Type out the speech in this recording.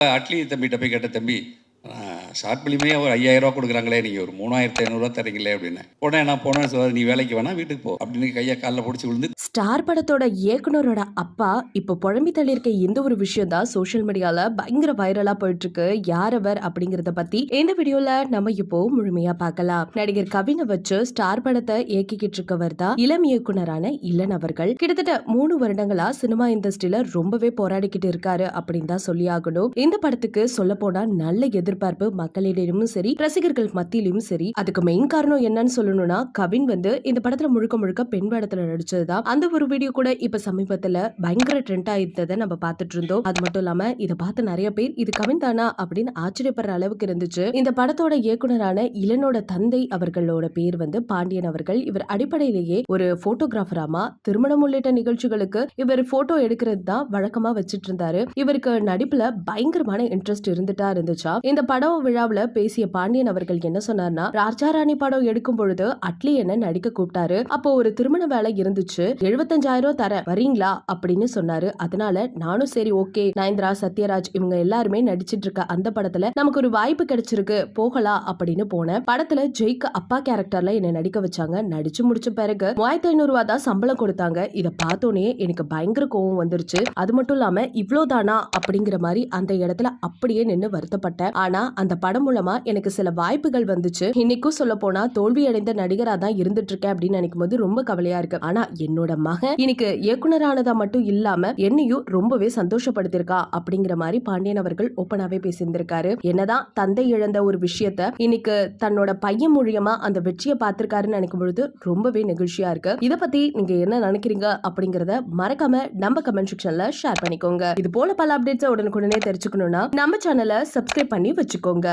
அட்லி தம்பிகிட்ட போய் கேட்ட தம்பி ஷார்ட் பிலிமே ஒரு ஐயாயிரம் ரூபா கொடுக்குறாங்களே நீங்கள் ஒரு மூணாயிரத்தி ஐநூறுரூவா தரீங்களே அப்படின்னு. உடனே நான் போனேன் சொல்ல நீ வேலைக்கு வேணா வீட்டுக்கு போ அப்படின்னு கையை காலில் பிடிச்சி விழுந்து ஸ்டார் படத்தோட இயக்குனரோட அப்பா இப்போ புழம்பி தள்ளியிருக்க இந்த ஒரு விஷயம் தான் சோஷியல் மீடியால பயங்கர வைரலா போயிட்டு இருக்கு யார் அவர் அப்படிங்கறத பத்தி இந்த வீடியோல நம்ம இப்போ முழுமையா பார்க்கலாம். நடிகர் கவினை வச்சு ஸ்டார் படத்தை இயக்கிக்கிட்டு இருக்கவர் தான் இளம் இயக்குனரான இளன் அவர்கள். கிட்டத்தட்ட மூணு வருடங்களா சினிமா இண்டஸ்ட்ரியில ரொம்பவே போராடிக்கிட்டு இருக்காரு அப்படின்னு தான் சொல்லி ஆகணும். இந்த படத்துக்கு சொல்ல போனா நல்ல எதிர்பார்ப்பு மக்களிடையிலும் சரி ரசிகர்கள் மத்தியிலும் சரி. அதுக்கு மெயின் காரணம் என்னன்னு சொல்லணும்னா கவின் வந்து இந்த படத்துல முழுக்க முழுக்க பெண் படத்துல நடிச்சதுதான். அந்த ஒரு வீடியோ கூட இப்ப சமீபத்துல பயங்கர ட்ரெண்ட் ஆயிருந்ததை நம்ம பார்த்துட்டு இருந்தோம். அது மட்டும் இல்லாம இதை பார்த்து நிறைய பேர் இது கவிந்தானா அப்படின்னு ஆச்சரியப்படுற அளவுக்கு இருந்துச்சு. இந்த படத்தோட இயக்குனரான இளனோட தந்தை அவர்களோட பேர் வந்து பாண்டியன் அவர்கள். இவர் அடிப்படையிலேயே ஒரு போட்டோகிராஃபராமா திருமணம் உள்ளிட்ட நிகழ்ச்சிகளுக்கு இவர் போட்டோ எடுக்கிறது தான் வழக்கமா வச்சிட்டு இருந்தாரு. இவருக்கு நடிப்புல பயங்கரமான இன்ட்ரெஸ்ட் இருந்துட்டா இருந்துச்சா. இந்த படம் விழாவில் பேசிய பாண்டியன் அவர்கள் என்ன சொன்னார்னா ராஜா ராணி படம் எடுக்கும் பொழுது அட்லி என்ன நடிக்க கூப்பிட்டாரு. அப்போ ஒரு திருமண வேலை இருந்துச்சு. எழுபத்தஞ்சாயிரம் தர வரீங்களா? அப்படின்னு சொன்னாரு. அதனால நானும் சரி ஓகே. நயன்தரா சத்யராஜ் இவங்க எல்லாருமே நடிச்சிட்டு இருக்க அந்த படத்துல நமக்கு ஒரு வாய்ப்பு கிடைச்சிருக்கு. போகலாம் அப்படின்னு போனேன். படத்துல ஜெய்க்கு அப்பா கேரக்டர்ல என்ன நடிக்க வச்சாங்க. நடிச்சு முடிச்ச பிறகு மூவாயிரத்தி ஐநூறு ரூபா தான் சம்பளம் கொடுத்தாங்க. இதை பார்த்தோன்னே எனக்கு பயங்கர கோவம் வந்துருச்சு. அது மட்டும் இல்லாம இவ்வளவுதானா அப்படிங்கிற மாதிரி அந்த இடத்துல அப்படியே நின்று வருத்தப்பட்டேன். ஆனா அந்த படம் மூலமா எனக்கு சில வாய்ப்புகள் வந்துச்சு. இன்னைக்கும் சொல்ல போனா தோல்வி அடைந்த நடிகரா தான் இருந்துட்டு இருக்கேன் அப்படின்னு நினைக்கும் போது ரொம்ப கவலையா இருக்கு. ஆனா என்னோட மகன் இன்னைக்கு இயக்குனரானதா மட்டும் இல்லாம என்னையும் ரொம்பவே சந்தோஷப்படுத்திருக்கா அப்படிங்கிற மாதிரி பாண்டியன் அவர்கள் ஓப்பனாவே பேசியிருந்திருக்காரு. என்னதான் தந்தை இழந்த ஒரு விஷயத்த இன்னைக்கு தன்னோட பையன் மூலியமா அந்த வெற்றியை பார்த்திருக்காருன்னு நினைக்கும் பொழுது ரொம்பவே நெகிழ்ச்சியா இருக்கு. இத பத்தி நீங்க என்ன நினைக்கிறீங்க அப்படிங்கறத மறக்காம நம்ம கமெண்ட் செக்ஷன்ல ஷேர் பண்ணிக்கோங்க. இது போல பல அப்டேட்ஸ் உடனுக்குடனே தெரிஞ்சுக்கணும்னா நம்ம சேனலை சப்ஸ்கிரைப் பண்ணி வச்சுக்கோங்க.